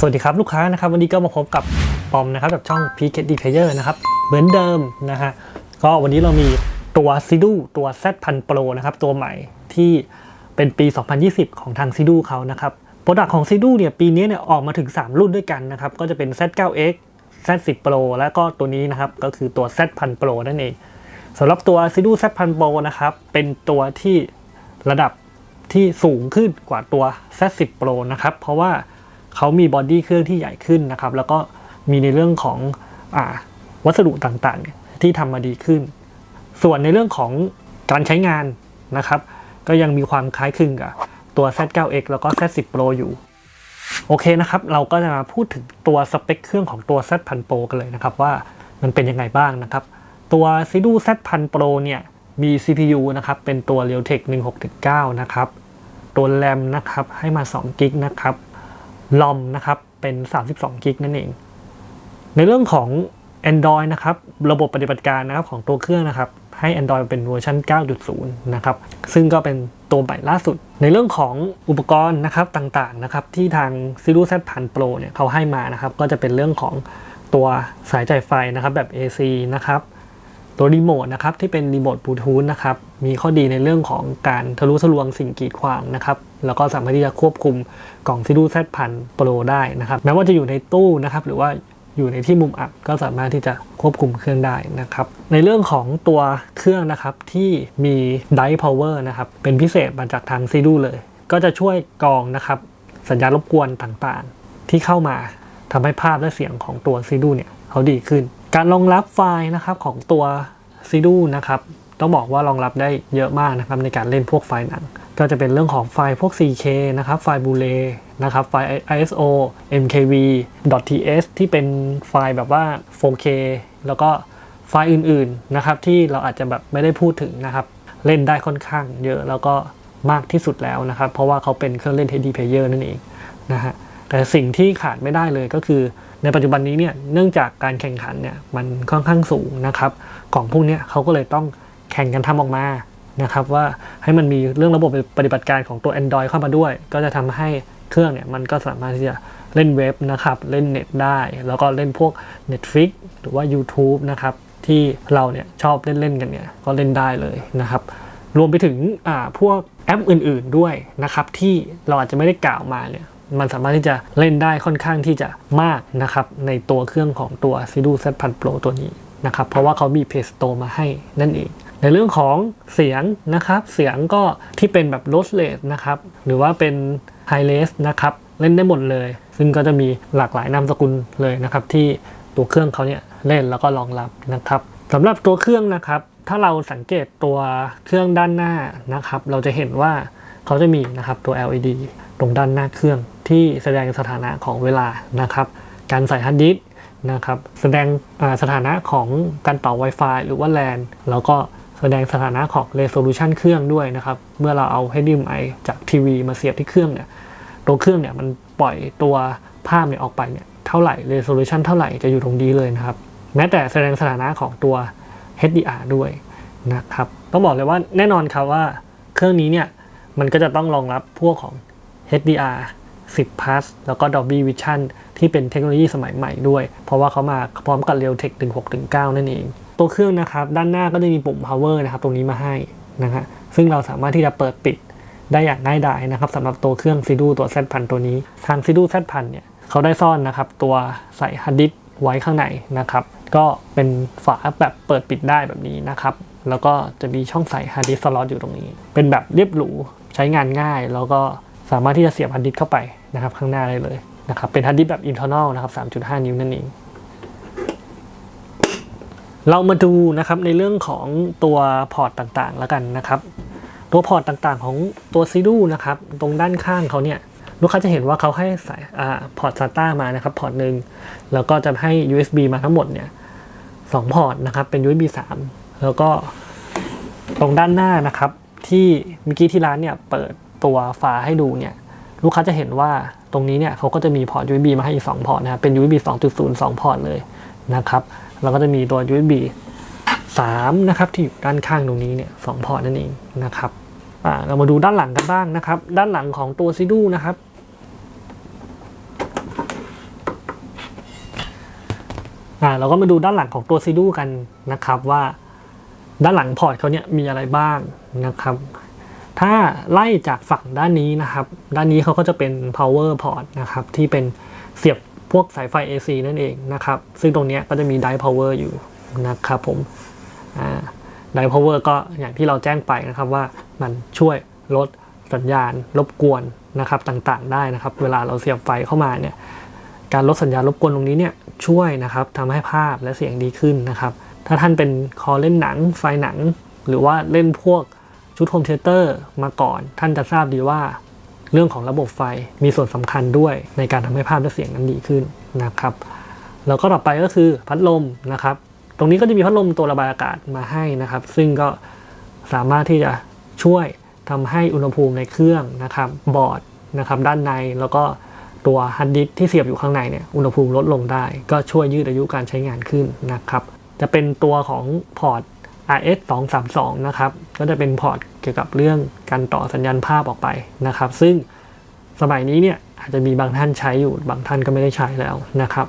สวัสดีครับลูกค้านะครับวันนี้ก็มาพบกับปอมนะครับกับช่อง p k d Player นะครับเหมือนเดิมนะฮะก็วันนี้เรามีตัวซิดูตัว Z พันโปรนะครับตัวใหม่ที่เป็นปี 2020 ของทางซิดูเขานะครับโปรดักของซิดูเนี่ยปีนี้เนี่ยออกมาถึง 3 รุ่นด้วยกันนะครับก็จะเป็น Z9X Z10 Pro แล้วก็ตัวนี้นะครับก็คือตัว Z พันโปรนั่นเองสำหรับตัวซิดู Z พันโปรนะครับเป็นตัวที่ระดับที่สูงขึ้นกว่าตัว Z10 Pro นะครับเพราะว่า เขามีบอดี้เครื่องที่ใหญ่ขึ้นนะครับ แล้วก็มีในเรื่องของอวัสดุต่างๆเนี่ที่ทำมาดีขึ้น ส่วนในเรื่องของการใช้งานนะครับ ก็ยังมีความคล้ายคลึงกับตัว Z9X แล้วก็ Z10 Pro อยู่ โอเคนะครับ เราก็จะมาพูดถึงตัวสเปคเครื่องของตัว Z พัน Pro กันเลยนะครับ ว่ามันเป็นยังไงบ้างนะครับ ตัว s i d u Z พัน Pro เนี่ยมี CPU นะครับ เป็นตัว Realtek 1619นะครับ ตัว RAM นะครับ ให้มา2กิกนะครับ ROM นะครับเป็น 32 กิกนั่นเอง ในเรื่องของ Android นะครับระบบปฏิบัติการนะครับของตัวเครื่องนะครับให้ Android เป็นเวอร์ชัน9.0 นะครับซึ่งก็เป็นตัวใหม่ล่าสุด ในเรื่องของอุปกรณ์นะครับต่างๆนะครับที่ทาง s i r u Z พัน Pro เนี่ยเขาให้มานะครับก็จะเป็นเรื่องของตัวสายจ่ายไฟนะครับแบบ AC นะครับ ตัวรีโมทนะครับที่เป็นรีโมทบลูทูธนะครับมีข้อดีในเรื่องของการทะลุทะลวงสิ่งกีดขวางนะครับแล้วก็สามารถที่จะควบคุมกล่องซิดูแซดพันโปรได้นะครับแม้ว่าจะอยู่ในตู้นะครับหรือว่าอยู่ในที่มุมอับก็สามารถที่จะควบคุมเครื่องได้นะครับในเรื่องของตัวเครื่องนะครับที่มีได e power นะครับเป็นพิเศษมาจากทางซีดูเลย ก็จะช่วยกรองนะครับสัญญาณรบกวนต่างๆ ที่เข้ามาทำให้ภาพและเสียงของตัวซีดูเนี่ยเขาดีขึ้น การรองรับไฟล์นะครับของตัวซีดูนะครับต้องบอกว่ารองรับได้เยอะมากนะครับในการเล่นพวกไฟล์หนัง ก็จะเป็นเรื่องของไฟล์พวก 4K นะครับไฟล์บูเลนะครับไฟล์ ISO MKV .ts ที่เป็นไฟล์แบบว่า 4K แล้วก็ไฟล์อื่นๆนะครับที่เราอาจจะแบบไม่ได้พูดถึงนะครับเล่นได้ค่อนข้างเยอะแล้วก็มากที่สุดแล้วนะครับ เพราะว่าเขาเป็นเครื่องเล่น HD player นั่นเองนะฮะแต่สิ่งที่ขาดไม่ได้เลยก็คือ ในปัจจุบันนี้เนี่ยเนื่องจากการแข่งขันเนี่ยมันค่อนข้างสูงนะครับกล่องพวกนี้เขาก็เลยต้องแข่งกันทำออกมานะครับ ว่าให้มันมีเรื่องระบบปฏิบัติการของตัว Android เข้ามาด้วย ก็จะทำให้เครื่องเนี่ยมันก็สามารถที่จะเล่นเว็บนะครับ เล่นเน็ตได้ แล้วก็เล่นพวก Netflix หรือว่า YouTube นะครับ ที่เราเนี่ยชอบเล่นๆกันเนี่ยก็เล่นได้เลยนะครับ รวมไปถึงอ่าพวกแอปอื่น ๆด้วยนะครับ ที่เราอาจจะไม่ได้กล่าวมาเนี่ย มันสามารถที่จะเล่นได้ค่อนข้างที่จะมากนะครับในตัวเครื่องของตัว s i d u Z พัน Pro ตัวนี้นะครับเพราะว่าเขามี Play Store มาให้นั่นเอง ในเรื่องของเสียงนะครับ เสียงก็ที่เป็นแบบ lossless นะครับหรือว่าเป็น high-res นะครับเล่นได้หมดเลย ซึ่งก็จะมีหลากหลายนามสกุลเลยนะครับที่ตัวเครื่องเขาเนี่ยเล่นแล้วก็รองรับนะครับสำหรับตัวเครื่องนะครับ ถ้าเราสังเกตตัวเครื่องด้านหน้านะครับ เราจะเห็นว่าเขาจะมีนะครับตัว LED ตรงด้านหน้าเครื่อง ที่แสดงสถานะของเวลานะครับ การใส่ฮาร์ดดิสก์นะครับแสดงสถานะของการต่อ Wi-Fi หรือว่า LAN แล้วก็แสดงสถานะของ resolution เครื่องด้วยนะครับ เมื่อเราเอา HDMI จากทีวีมาเสียบที่เครื่องเนี่ยตัวเครื่องเนี่ยมันปล่อยตัวภาพเนี่ยออกไปเนี่ยเท่าไหร่ resolution เท่าไหร่จะอยู่ตรงนี้เลยนะครับ แม้แต่แสดงสถานะของตัว HDR ด้วยนะครับต้องบอกเลยว่าแน่นอนครับว่าเครื่องนี้เนี่ยมันก็จะต้องรองรับพวกของ HDR 10 plus แล้วก็ Dolby Vision ที่เป็นเทคโนโลยีสมัยใหม่ด้วย เพราะว่าเขามาพร้อมกับ Realtek 1619 นั่นเอง ตัวเครื่องนะครับ ด้านหน้าก็จะมีปุ่ม power นะครับ ตรงนี้มาให้นะฮะซึ่งเราสามารถที่จะเปิดปิดได้อย่างง่ายดายนะครับสำหรับตัวเครื่อง Sidu ตัว Z พันตัวนี้ ทาง Sidu Z พันเนี่ยเขาได้ซ่อนนะครับตัวใส่ฮาร์ดดิสไว้ข้างในนะครับ ก็เป็นฝาแบบเปิดปิดได้แบบนี้นะครับ แล้วก็จะมีช่องใส่ฮาร์ดดิสก์สล็อตอยู่ตรงนี้ เป็นแบบเรียบหรูใช้งานง่ายแล้วก็ สามารถที่จะเสียบฮาร์ดดิสเข้าไปนะครับข้างหน้าได้เลยนะครับเป็นฮาร์ดดิสแบบ internal นะครับ 3.5 นิ้วนั่นเองเรามาดูนะครับในเรื่องของตัวพอร์ตต่างๆแล้วกันนะครับ ตัวพอร์ตต่างๆของตัวซีดูนะครับตรงด้านข้างเขาเนี่ยลูกค้าจะเห็นว่าเขาให้ใส่พอร์ต SATA มานะครับพอร์ตหนึ่งแล้วก็จะให้ USB มาทั้งหมดเนี่ยสองพอร์ตนะครับเป็น USB 3 แล้วก็ตรงด้านหน้านะครับที่เมื่อกี้ที่ร้านเนี่ยเปิด ตัวฟ้าให้ดูเนี่ยลูกค้าจะเห็นว่าตรงนี้เนี่ยเขาก็จะมีพอร์ต USB มาให้อีก 2 พอร์ตนะครับเป็น USB 2.0 2 พอร์ตเลยนะครับแล้วก็จะมีตัว USB 3 นะครับที่อยู่ด้านข้างตรงนี้เนี่ยสพอร์ตนั่นเองนะครับเรามาดูด้านหลังกันบ้างนะครับ ด้านหลังของตัวซีดูนะครับ เราก็มาดูด้านหลังของตัวซีดูกันนะครับว่า ด้านหลังพอร์ตเขาเนี่ยมีอะไรบ้างนะครับ ถ้าไล่จากฝั่งด้านนี้นะครับ ด้านนี้เขาก็จะเป็น power port นะครับ ที่เป็นเสียบพวกสายไฟ AC นั่นเองนะครับ ซึ่งตรงนี้ก็จะมี drive power อยู่นะครับผมอ่า drive power ก็อย่างที่เราแจ้งไปนะครับว่ามันช่วยลดสัญญาณรบกวนนะครับต่างๆ ได้นะครับ เวลาเราเสียบไฟเข้ามาเนี่ยการลดสัญญาณรบกวนตรงนี้เนี่ยช่วยนะครับทำให้ภาพและเสียงดีขึ้นนะครับ ถ้าท่านเป็นคอเล่นหนังไฟหนัง หรือว่าเล่นพวก ชุดโฮมเทเตอร์มาก่อน ท่านจะทราบดีว่า เรื่องของระบบไฟมีส่วนสำคัญด้วยในการทำให้ภาพและเสียงนั้นดีขึ้นนะครับ แล้วก็ต่อไปก็คือพัดลมนะครับ ตรงนี้ก็จะมีพัดลมตัวระบายอากาศมาให้นะครับ ซึ่งก็สามารถที่จะช่วยทำให้อุณหภูมิในเครื่องนะครับบอร์ดนะครับด้านในแล้วก็ตัวฮาร์ดดิสก์ที่เสียบอยู่ข้างในเนี่ยอุณหภูมิลดลงได้ ก็ช่วยยืดอายุการใช้งานขึ้นนะครับ จะเป็นตัวของพอร์ต RS 2 3 2นะครับ ก็จะเป็นพอร์ตเกี่ยวกับเรื่องการต่อสัญญาณภาพออกไปนะครับ ซึ่งสมัยนี้เนี่ยอาจจะมีบางท่านใช้อยู่ บางท่านก็ไม่ได้ใช้แล้วนะครับ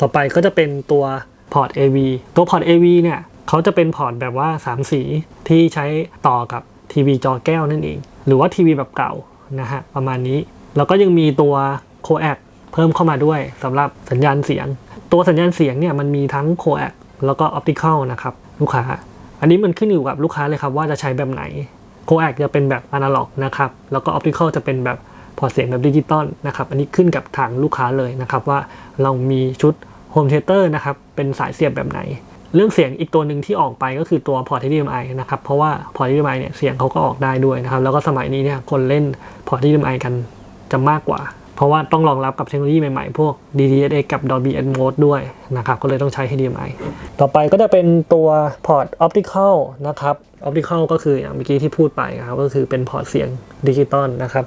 ต่อไปก็จะเป็นตัวพอร์ต AV ตัวพอร์ต AV เนี่ยเขาจะเป็นพอร์ตแบบว่า 3 สีที่ใช้ต่อกับทีวีจอแก้วนั่นเอง หรือว่าทีวีแบบเก่านะฮะประมาณนี้ แล้วก็ยังมีตัวโคแอคเพิ่มเข้ามาด้วยสำหรับสัญญาณเสียง ตัวสัญญาณเสียงเนี่ยมันมีทั้งโคแอคแล้วก็ออปติคอลนะครับลูกค้า อันนี้มันขึ้นอยู่กับลูกค้าเลยครับว่าจะใช้แบบไหนโคแอคจะเป็นแบบอนาล็อกนะครับแล้วก็ออปติคอลจะเป็นแบบพอร์ตเสียงแบบดิจิตอลนะครับอันนี้ขึ้นกับทางลูกค้าเลยนะครับว่าเรามีชุดโฮมเทเตอร์นะครับเป็นสายเสียบแบบไหน เรื่องเสียงอีกตัวหนึ่งที่ออกไปก็คือตัวพอร์ต HDMI นะครับเพราะว่าพอร์ต HDMI เนี่ยเสียงเขาก็ออกได้ด้วยนะครับแล้วก็สมัยนี้เนี่ยคนเล่นพอร์ต HDMI กันจะมากกว่า เพราะว่าต้องรองรับกับเทคโนโลยีใหม่ ๆ พวก DTS:X กับ Dolby Atmos ด้วยนะครับ ก็เลยต้องใช้ HDMI ต่อไปก็จะเป็นตัวพอร์ต Optical นะครับ Optical ก็คืออย่างเมื่อกี้ที่พูดไปนะครับ ก็คือเป็นพอร์ตเสียงดิจิตอลนะครับ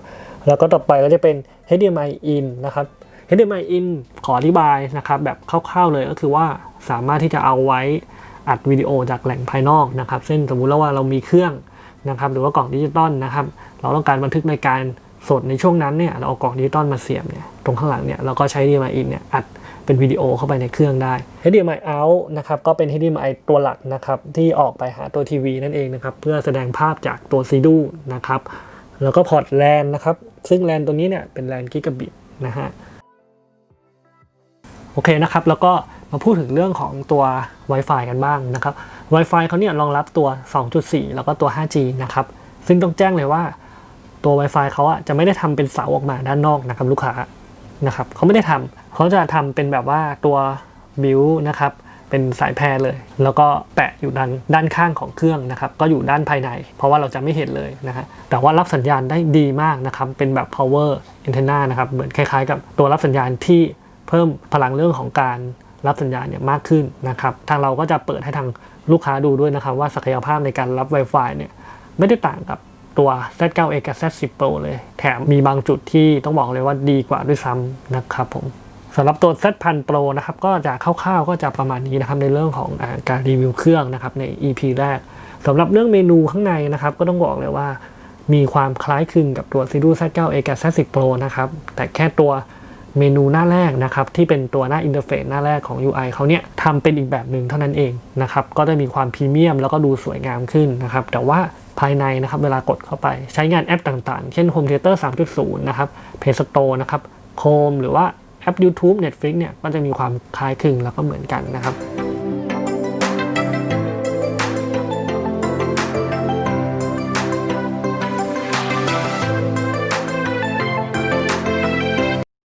แล้วก็ต่อไปก็จะเป็น HDMI in นะครับ HDMI in ขออธิบายนะครับแบบคร่าวๆเลยก็คือว่าสามารถที่จะเอาไว้อัดวิดีโอจากแหล่งภายนอกนะครับ เช่นสมมุติแล้วว่าเรามีเครื่องนะครับ หรือว่ากล่องดิจิตอลนะครับ เราต้องการบันทึกรายการ สดในช่วงนั้นเนี่ยเราเอากล่องดิจิตอลมาเสียบเนี่ยตรงข้างหลังเนี่ยเราก็ใช้ HDMI in เนี่ยอัดเป็นวิดีโอเข้าไปในเครื่องได้ HDMI out นะครับก็เป็น HDMI ตัวหลักนะครับที่ออกไปหาตัวทีวีนั่นเองนะครับเพื่อแสดงภาพจากตัวซีดูนะครับแล้วก็พอร์ตแลนนะครับซึ่งแลนตัวนี้เนี่ยเป็นแลนกิกะบิตนะฮะโอเคนะครับแล้วก็มาพูดถึงเรื่องของตัว Wi-Fi กันบ้างนะครับ Wi-Fi เขาเนี่ยรองรับตัว 2.4 แล้วก็ตัว 5G นะครับซึ่งต้องแจ้งเลยว่า ตัว Wi-Fi เขาอะจะไม่ได้ทำเป็นเสาออกมาด้านนอกนะครับลูกค้านะครับเขาไม่ได้ทำเขาจะทำเป็นแบบว่าตัวบิวนะครับเป็นสายแพรเลย แล้วก็แปะอยู่ด้านด้านข้างของเครื่องนะครับ ก็อยู่ด้านภายใน เพราะว่าเราจะไม่เห็นเลยนะฮะแต่ว่ารับสัญญาณได้ดีมากนะครับ เป็นแบบ power antenna นะครับเหมือนคล้ายๆ กับตัวรับสัญญาณที่เพิ่มพลังเรื่องของการรับสัญญาณเนี่ยมากขึ้นนะครับ ทางเราก็จะเปิดให้ทางลูกค้าดูด้วยนะครับ ว่าศักยภาพในการรับ Wi-Fi เนี่ยไม่ได้ต่างกับ ตัว Z9A กับ Z10 Pro เลย แถมมีบางจุดที่ต้องบอกเลยว่าดีกว่าด้วยซ้ำนะครับผมสำหรับตัว Z พัน Pro นะครับ ก็จะคร่าวๆก็จะประมาณนี้นะครับในเรื่องของอการรีวิวเครื่องนะครับใน EP แรกสำหรับเรื่องเมนูข้างในนะครับ ก็ต้องบอกเลยว่า มีความคล้ายคลึงกับตัว Series Z9A กับ Z10 Pro นะครับ แต่แค่ตัวเมนูหน้าแรกนะครับ ที่เป็นตัวหน้าอินเทอร์เฟซหน้าแรกของ UI เขาเนี่ยทำเป็นอีกแบบหนึ่งเท่านั้นเองนะครับ ก็จะมีความพรีเมียมแล้วก็ดูสวยงามขึ้นนะครับ แต่ว่า ภายในนะครับเวลากดเข้าไป ใช้งานแอปต่างๆ เช่น Home Theater 3.0 นะครับ Play Store นะครับ Chrome หรือว่าแอป YouTube Netflix เนี่ยก็จะมีความคล้ายคลึงแล้วก็เหมือนกันนะครับ